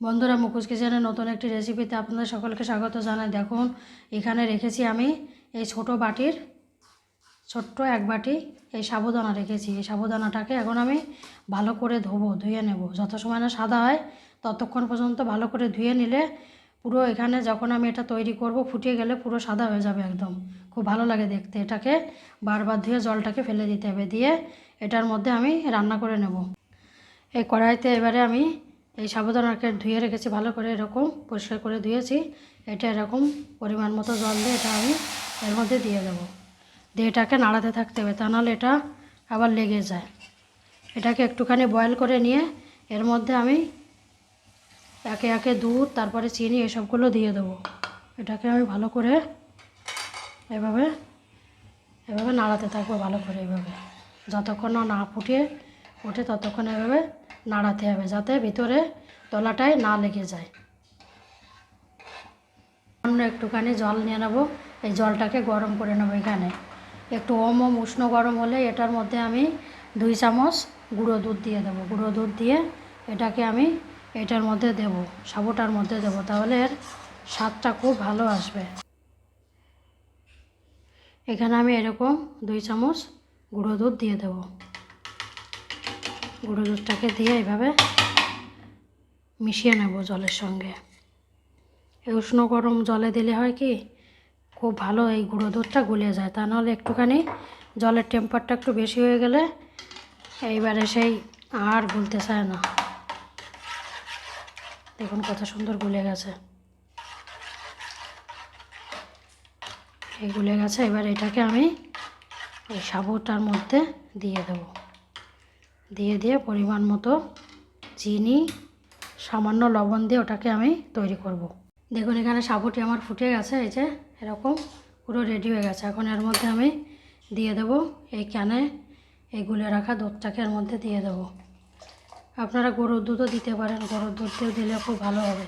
বন্ধুরা মুখোশ কিচেনের নতুন একটি রেসিপিতে আপনাদের সকলকে স্বাগত জানাই। দেখুন, এখানে রেখেছি আমি এই ছোট বাটির, ছোট্ট এক বাটি এই সাবুদানা রেখেছি। এই সাবুদানাটাকে এখন আমি ভালো করে ধোবো, ধুয়ে নেব। যত সময় না সাদা হয়, ততক্ষণ পর্যন্ত ভালো করে ধুয়ে নিলে পুরো এখানে যখন আমি এটা তৈরি করব, ফুটিয়ে গেলে পুরো সাদা হয়ে যাবে একদম। খুব ভালো লাগে দেখতে। এটাকে বারবার ধুয়ে জলটাকে ফেলে দিতে হবে, দিয়ে এটার মধ্যে আমি রান্না করে নেব। এই কড়াইতে এবারে আমি এই সাবুদানাকে ধুয়ে রেখেছি, ভালো করে এরকম পরিষ্কার করে ধুয়েছি। এটা এরকম পরিমাণ মতো জল দিয়ে এটা আমি এর মধ্যে দিয়ে দেবো। দিয়ে এটাকে নাড়াতে থাকতে হবে, তা নাহলে এটা আবার লেগে যায়। এটাকে একটুখানি বয়েল করে নিয়ে এর মধ্যে আমি একে একে দুধ, তারপরে চিনি এসবগুলো দিয়ে দেবো। এটাকে আমি ভালো করে এভাবে এভাবে নাড়াতে থাকব ভালো করে এভাবে। যতক্ষণ না ফুটিয়ে ওঠে ততক্ষণ এভাবে নাড়াতে হবে যাতে ভিতরে তলাটায় না লেগে যায়। অন্য একটুখানি জল নিয়ে নেব। এই জলটাকে গরম করে নেব এখানে। একটু ওম ওম উষ্ণ গরম হলে এটার মধ্যে আমি দুই চামচ গুঁড়ো দুধ দিয়ে দেবো। গুঁড়ো দুধ দিয়ে এটাকে আমি এটার মধ্যে দেব, সাবুটার মধ্যে দেব। তাহলে এর স্বাদটা খুব ভালো আসবে। এখানে আমি এরকম দুই চামচ গুঁড়ো দুধ দিয়ে দেব। গুঁড়ো দুধটাকে দিয়ে এইভাবে মিশিয়ে নেব জলের সঙ্গে। এই উষ্ণ গরম জলে দিলে হয় কি, খুব ভালো এই গুঁড়ো দুধটা গুলে যায়। তা নাহলে একটুখানি জলের টেম্পারটা একটু বেশি হয়ে গেলে এইবারে সেই আর গুলতে চায় না। দেখুন কত সুন্দর গুলে গেছে। এই গুলে গেছে, এবার এটাকে আমি এই সাবুটার মধ্যে দিয়ে দেবো। দিয়ে দিয়ে পরিমাণ মতো চিনি, সামান্য লবণ দিয়ে ওটাকে আমি তৈরি করব। দেখুন, এখানে সাবুটি আমার ফুটে গেছে, এই যে এরকম পুরো রেডি হয়ে গেছে। এখন এর মধ্যে আমি দিয়ে দেবো এই ক্যানে এই গুলে রাখা দুধটাকে এর মধ্যে দিয়ে দেবো। আপনারা গরুর দুধও দিতে পারেন, গরুর দুধ দিয়েও দিলে খুব ভালো হবে।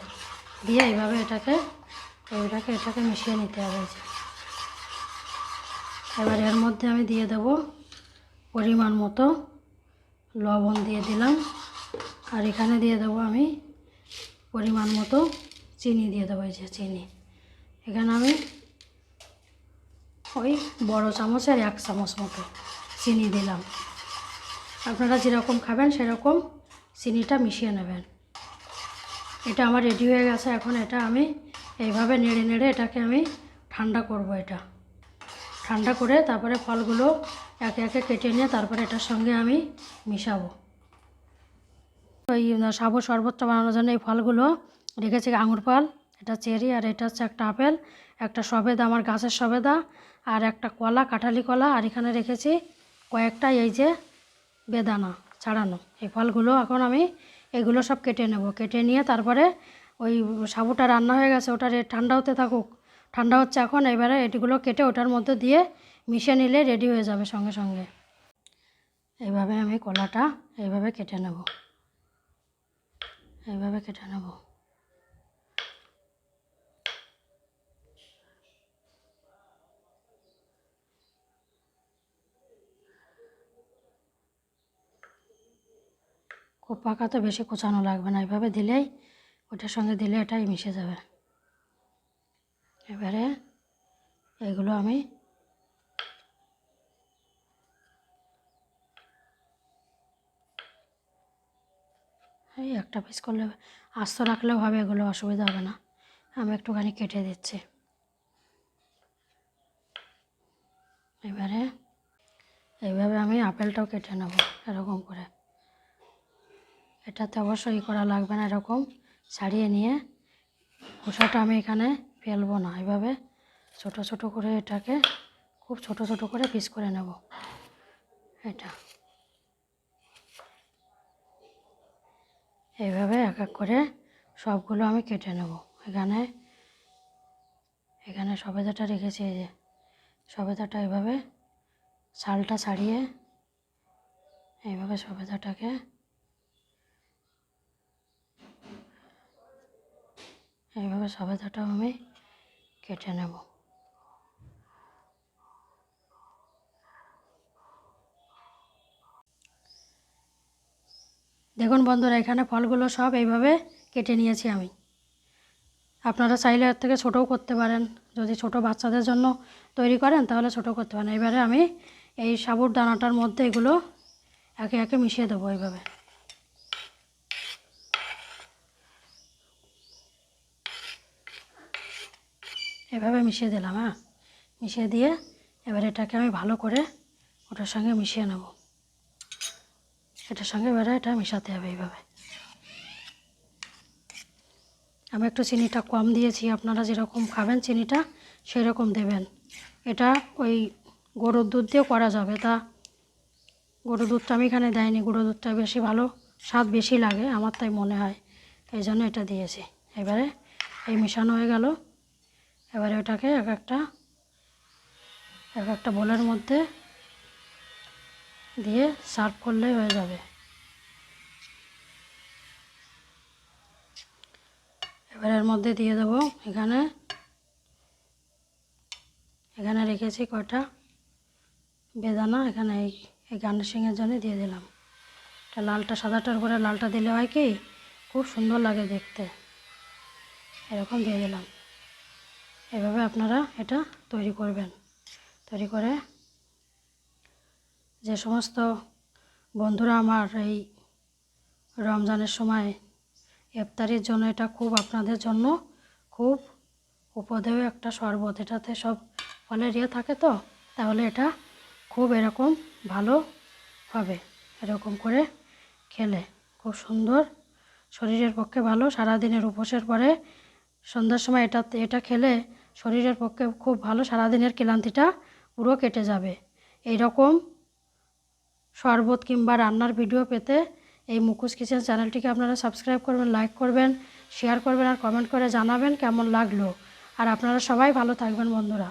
দিয়ে এইভাবে এটাকে, এইটাকে, এটাকে মিশিয়ে নিতে হবে এবার এর মধ্যে আমি দিয়ে দেব পরিমাণ মতো লবণ দিয়ে দিলাম। আর এখানে দিয়ে দেবো আমি পরিমাণ মতো চিনি দিয়ে দেবো, এই যে চিনি। এখানে আমি ওই বড় চামচের এক চামচ মতো চিনি দিলাম। আপনারা যেরকম খাবেন সেরকম চিনিটা মিশিয়ে নেবেন। এটা আমার রেডি হয়ে গেছে, এখন এটা আমি এইভাবে নেড়ে নেড়ে এটাকে আমি ঠান্ডা করব এটা। ঠান্ডা করে তারপরে ফলগুলো একে একে কেটে নিয়ে তারপরে এটার সঙ্গে আমি মিশাবো। ওই সাবু শরবতটা বানানোর জন্য এই ফলগুলো রেখেছি আঙুর ফল, এটা চেরি আর এটা হচ্ছে একটা আপেল, একটা সবেদা, আমার গাছের সবেদা আর একটা কলা, কাঁঠালি কলা আর এখানে রেখেছি কয়েকটা এই যে বেদানা ছাড়ানো। এই ফলগুলো এখন আমি এগুলো সব কেটে নেব। কেটে নিয়ে তারপরে ওই সাবুটা রান্না হয়ে গেছে, ওটা রে- ঠান্ডা হতে থাকুক। ঠান্ডা হচ্ছে এখন, এবারে এটিগুলো কেটে ওটার মধ্যে দিয়ে মিশিয়ে নিলে রেডি হয়ে যাবে সঙ্গে সঙ্গে। এইভাবে আমি কলাটা এইভাবে কেটে নেব। এইভাবে কেটে নেব। খুব পাকা তো বেশি কোচানো লাগবে না, এইভাবে দিলেই, ওটার সঙ্গে দিলে এটাই মিশে যাবে। এবারে এগুলো আমি এই একটা পিস করলে আস্ত রাখলেও হবে, এগুলো অসুবিধা হবে না। আমি একটুখানি কেটে দিচ্ছি। এবারে এইভাবে আমি আপেলটাও কেটে নেব এরকম করে। এটাতে অবশ্যই করা লাগবে না, এরকম ছাড়িয়ে নিয়ে খোসাটা আমি এখানে ফেলব না। এভাবে ছোট ছোট করে এটাকে খুব ছোট ছোট করে পিস করে নেব। এটা। এইভাবে এক এক করে সবগুলো আমি কেটে নেব। এখানে এখানে সবেদাটা রেখেছি এই যে। সবেদাটা এভাবে ছালটা ছাড়িয়ে এইভাবে সবেদাটাকে এইভাবে সবেদাটাও আমি কেটে নেব। দেখুন বন্ধুরা, এখানে ফলগুলো সব এইভাবে কেটে নিয়েছি আমি। আপনারা চাইলে এর থেকে ছোটও করতে পারেন। যদি ছোট বাচ্চাদের জন্য তৈরি করেন, তাহলে ছোট করতে পারেন। এবারে আমি এই সাবুর দানাটার মধ্যে এগুলো একে একে মিশিয়ে দেবো এইভাবে। এভাবে মিশিয়ে দিলাম হ্যাঁ? মিশিয়ে দিয়ে এবার এটাকে আমি ভালো করে ওটার সঙ্গে মিশিয়ে নেব। এটার সঙ্গে এবারে এটা মেশাতে হবে এইভাবে। আমি একটু চিনিটা কম দিয়েছি, আপনারা যেরকম খাবেন চিনিটা সেই রকম দেবেন। এটা ওই গরুর দুধ দিয়েও করা যাবে, তা গরুর দুধটা আমি এখানে দেয়নি গরুর দুধটা বেশি ভালো, স্বাদ বেশি লাগে, আমার তাই মনে হয়। এই জন্য এটা দিয়েছি। এবারে এই মেশানো হয়ে গেল। এবারে ওটাকে এক একটা এক একটা বোলের মধ্যে দিয়ে সার্ভ করলেই হয়ে যাবে। এবার এর মধ্যে দিয়ে দেবো এখানে এখানে রেখেছি কয়টা? বেদানা, এখানে এই এই গার্নিশিংয়ের জন্য দিয়ে দিলাম। এটা লালটা, সাদাটার উপরে লালটা দিলে হয় কি, খুব সুন্দর লাগে দেখতে। এরকম দিয়ে দিলাম। এভাবে আপনারা এটা তৈরি করবেন। তৈরি করে যে সমস্ত বন্ধুরা আমার এই রমজানের সময় ইফতারির জন্য এটা খুব আপনাদের জন্য খুব উপদেয় একটা শরবত। এটাতে সব ফলের ইয়ে থাকে তো, তাহলে এটা খুব এরকম ভালো হবে। এরকম করে খেলে খুব সুন্দর, শরীরের পক্ষে ভালো, সারাদিনের উপোসের পরে সন্ধ্যার সময় এটা এটা খেলে শরীরের পক্ষে খুব ভালো, সারাদিনের ক্লান্তিটা পুরো কেটে যাবে। এই রকম শরবত কিংবা রান্নার ভিডিও পেতে এই মুকুশ কিচেন চ্যানেলটিকে আপনারা সাবস্ক্রাইব করবেন লাইক করবেন শেয়ার করবেন আর কমেন্ট করে জানাবেন কেমন লাগল। আর আপনারা সবাই ভালো থাকবেন বন্ধুরা।